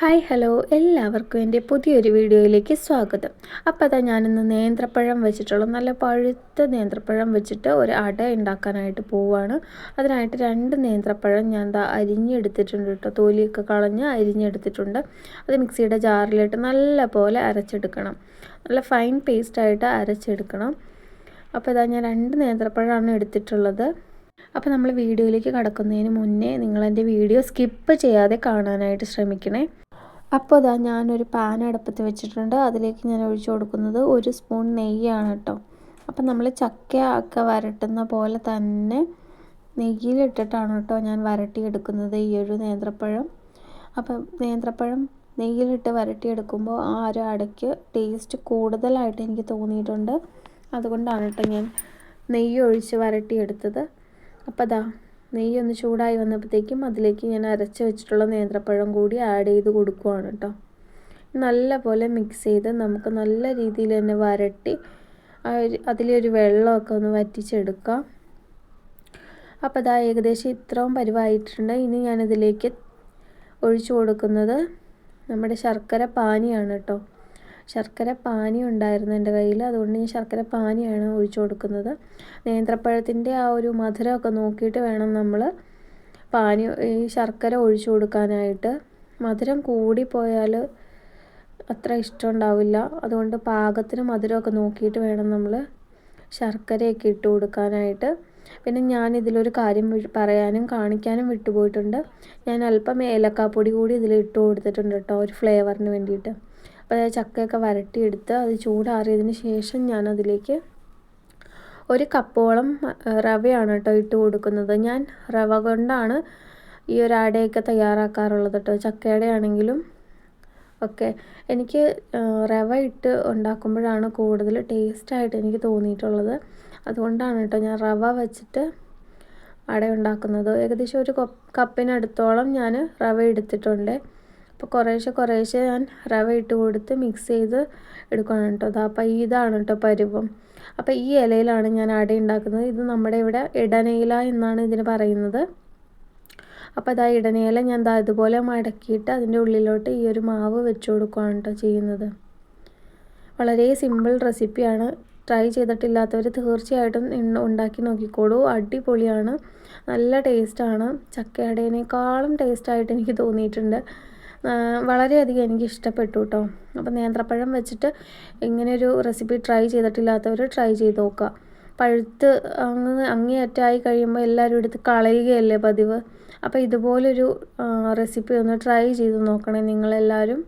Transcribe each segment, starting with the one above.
Hi hello. എല്ലാവർക്കും എന്റെ പുതിയൊരു വീഡിയോയിലേക്ക് സ്വാഗതം. അപ്പോൾ അതാ ഞാനിന്ന് നേന്ത്രപ്പഴം വെച്ചിട്ടുള്ള നല്ല പഴുത്ത നേന്ത്രപ്പഴം വെച്ചിട്ട് ഒരു അട ഉണ്ടാക്കാനായിട്ട് പോവുകയാണ് അതിനായിട്ട് രണ്ട് നേന്ത്രപ്പഴം ഞാൻ എന്താ അരിഞ്ഞെടുത്തിട്ടുണ്ട് കേട്ടോ. തോലിയൊക്കെ കളഞ്ഞ് അരിഞ്ഞെടുത്തിട്ടുണ്ട്. അത് മിക്സിയുടെ ജാറിലിട്ട് നല്ല പോലെ അരച്ചെടുക്കണം. നല്ല ഫൈൻ പേസ്റ്റായിട്ട് അരച്ചെടുക്കണം. അപ്പോൾ ഇതാ ഞാൻ രണ്ട് നേന്ത്രപ്പഴമാണ് എടുത്തിട്ടുള്ളത്. അപ്പോൾ നമ്മൾ വീഡിയോയിലേക്ക് കടക്കുന്നതിന് മുന്നേ നിങ്ങളെന്റെ വീഡിയോ സ്കിപ്പ് ചെയ്യാതെ കാണാനായിട്ട് ശ്രമിക്കണേ. അപ്പോൾ ഇതാ ഞാനൊരു പാൻ അടുപ്പത്ത് വെച്ചിട്ടുണ്ട്. അതിലേക്ക് ഞാൻ ഒഴിച്ചു കൊടുക്കുന്നത് ഒരു സ്പൂൺ നെയ്യാണ് കേട്ടോ അപ്പം നമ്മൾ ചക്ക ഒക്കെ വരട്ടുന്ന പോലെ തന്നെ നെയ്യിലിട്ടിട്ടാണ് കേട്ടോ ഞാൻ വരട്ടിയെടുക്കുന്നത് ഈ ഒരു നേന്ത്രപ്പഴം. അപ്പം നേന്ത്രപ്പഴം നെയ്യിലിട്ട് വരട്ടിയെടുക്കുമ്പോൾ ആ ഒരു അടയ്ക്ക് ടേസ്റ്റ് കൂടുതലായിട്ട് എനിക്ക് തോന്നിയിട്ടുണ്ട്. അതുകൊണ്ടാണ് കേട്ടോ ഞാൻ നെയ്യ് ഒഴിച്ച് വരട്ടിയെടുത്തത്. അപ്പോൾ അതാ നെയ്യ് ഒന്ന് ചൂടായി വന്നപ്പോഴത്തേക്കും അതിലേക്ക് ഞാൻ അരച്ച് വെച്ചിട്ടുള്ള നേന്ത്രപ്പഴം കൂടി ആഡ് ചെയ്ത് കൊടുക്കുവാണ് കേട്ടോ നല്ല പോലെ മിക്സ് ചെയ്ത് നമുക്ക് നല്ല രീതിയിൽ തന്നെ വരട്ടി അതിലൊരു വെള്ളമൊക്കെ ഒന്ന് വറ്റിച്ചെടുക്കാം. അപ്പോൾ അതാ ഏകദേശം ഇത്രയും പരിവായിട്ടുണ്ട്. ഇനി ഞാനിതിലേക്ക് ഒഴിച്ചു കൊടുക്കുന്നത് നമ്മുടെ ശർക്കര പാനിയാണ് കേട്ടോ ശർക്കര പാനി ഉണ്ടായിരുന്നു എന്റെ കയ്യിൽ. അതുകൊണ്ട് ഞാൻ ശർക്കര പാനിയാണ് ഒഴിച്ചു കൊടുക്കുന്നത്. നേന്ത്രപ്പഴത്തിന്റെ ആ ഒരു മധുരമൊക്കെ നോക്കിയിട്ട് വേണം നമ്മൾ പാനി ഈ ശർക്കര ഒഴിച്ചു കൊടുക്കാനായിട്ട്. മധുരം കൂടിപ്പോയാൽ അത്ര ഇഷ്ടം ഉണ്ടാവില്ല. അതുകൊണ്ട് പാകത്തിന് മധുരമൊക്കെ നോക്കിയിട്ട് വേണം നമ്മൾ ശർക്കരയൊക്കെ ഇട്ട് കൊടുക്കാനായിട്ട്. പിന്നെ ഞാൻ ഇതിലൊരു കാര്യം പറയാനും കാണിക്കാനും വിട്ടുപോയിട്ടുണ്ട്. ഞാൻ അല്പം ഏലക്കാപ്പൊടി കൂടി ഇതിൽ ഇട്ട് കൊടുത്തിട്ടുണ്ട് കേട്ടോ ഒരു ഫ്ലേവറിന് വേണ്ടിയിട്ട്. അപ്പോൾ ചക്കയൊക്കെ വരട്ടിയെടുത്ത് അത് ചൂടാറിയതിന് ശേഷം ഞാൻ അതിലേക്ക് ഒരു കപ്പോളം റവയാണ് കേട്ടോ ഇട്ട് കൊടുക്കുന്നത്. ഞാൻ റവ കൊണ്ടാണ് ഈ ഒരു അടയൊക്കെ തയ്യാറാക്കാറുള്ളത് കേട്ടോ. ചക്കയുടെ ആണെങ്കിലും ഒക്കെ എനിക്ക് റവ ഇട്ട് ഉണ്ടാക്കുമ്പോഴാണ് കൂടുതൽ ടേസ്റ്റായിട്ട് എനിക്ക് തോന്നിയിട്ടുള്ളത്. അതുകൊണ്ടാണ് കേട്ടോ ഞാൻ റവ വെച്ചിട്ട് അട ഉണ്ടാക്കുന്നത് ഏകദേശം ഒരു കപ്പിനടുത്തോളം ഞാൻ റവ എടുത്തിട്ടുണ്ട്. അപ്പോൾ കുറേശ്ശെ കുറേശ്ശെ ഞാൻ റവ ഇട്ട് കൊടുത്ത് മിക്സ് ചെയ്ത് എടുക്കണം കേട്ടോ അതാ അപ്പോൾ ഇതാണ് കേട്ടോ പരുവം. അപ്പോൾ ഈ ഇലയിലാണ് ഞാൻ അട ഉണ്ടാക്കുന്നത് ഇത് നമ്മുടെ ഇവിടെ ഇടനയില എന്നാണ് ഇതിന് പറയുന്നത്. അപ്പോൾ അതാ ഇടനയില ഞാൻ ദാ ഇതുപോലെ മടക്കിയിട്ട് അതിന്റെ ഉള്ളിലോട്ട് ഈ ഒരു മാവ് വെച്ച് കൊടുക്കുകയാണ് കേട്ടോ ചെയ്യുന്നത്. വളരെ സിമ്പിൾ റെസിപ്പിയാണ് ട്രൈ ചെയ്തിട്ടില്ലാത്തവർ തീർച്ചയായിട്ടും ഉണ്ടാക്കി നോക്കിക്കോളൂ. അടിപൊളിയാണ്. നല്ല ടേസ്റ്റാണ് ചക്കയടേനേക്കാളും ടേസ്റ്റായിട്ട് എനിക്ക് തോന്നിയിട്ടുണ്ട്. വളരെയധികം എനിക്ക് ഇഷ്ടപ്പെട്ടു കേട്ടോ അപ്പോൾ നേന്ത്രപ്പഴം വെച്ചിട്ട് ഇങ്ങനെയൊരു റെസിപ്പി ട്രൈ ചെയ്തിട്ടില്ലാത്തവർ ട്രൈ ചെയ്ത് നോക്കുക പഴുത്ത് അങ്ങ് അങ്ങേയറ്റായി കഴിയുമ്പോൾ എല്ലാവരും എടുത്ത് കളയുകയല്ലേ പതിവ്. അപ്പോൾ ഇതുപോലൊരു റെസിപ്പി ഒന്ന് ട്രൈ ചെയ്ത് നോക്കണേ നിങ്ങളെല്ലാവരും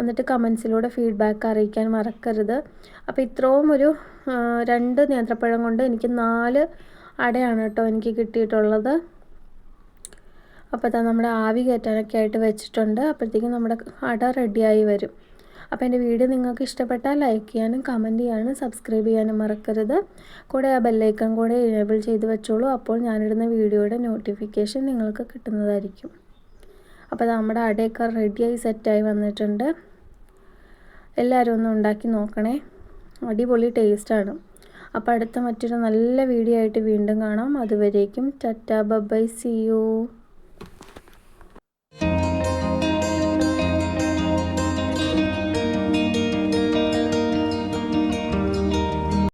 എന്നിട്ട് കമൻസിലൂടെ ഫീഡ്ബാക്ക് അറിയിക്കാൻ മറക്കരുത്. അപ്പോൾ ഇത്രയും ഒരു രണ്ട് നേന്ത്രപ്പഴം കൊണ്ട് എനിക്ക് നാല് അടയാണ് കേട്ടോ എനിക്ക് കിട്ടിയിട്ടുള്ളത്. അപ്പോൾ അതാ നമ്മുടെ ആവി കയറ്റാനൊക്കെ ആയിട്ട് വെച്ചിട്ടുണ്ട്. അപ്പോഴത്തേക്കും നമ്മുടെ അട റെഡിയായി വരും. അപ്പോൾ എന്റെ വീഡിയോ നിങ്ങൾക്ക് ഇഷ്ടപ്പെട്ടാൽ ലൈക്ക് ചെയ്യാനും കമന്റ് ചെയ്യാനും സബ്സ്ക്രൈബ് ചെയ്യാനും മറക്കരുത്. കൂടെ ആ ബെല്ലൈക്കൺ കൂടെ എനേബിൾ ചെയ്ത് വെച്ചോളൂ. അപ്പോൾ ഞാനിടുന്ന വീഡിയോയുടെ നോട്ടിഫിക്കേഷൻ നിങ്ങൾക്ക് കിട്ടുന്നതായിരിക്കും. അപ്പോൾ നമ്മുടെ അടയൊക്കെ റെഡിയായി സെറ്റായി വന്നിട്ടുണ്ട്. എല്ലാവരും ഒന്ന് ഉണ്ടാക്കി നോക്കണേ. അടിപൊളി ടേസ്റ്റാണ്. അപ്പോൾ അടുത്ത മറ്റൊരു നല്ല വീഡിയോ ആയിട്ട് വീണ്ടും കാണാം. അതുവരേക്കും ടറ്റാ ബബൈ സി യു.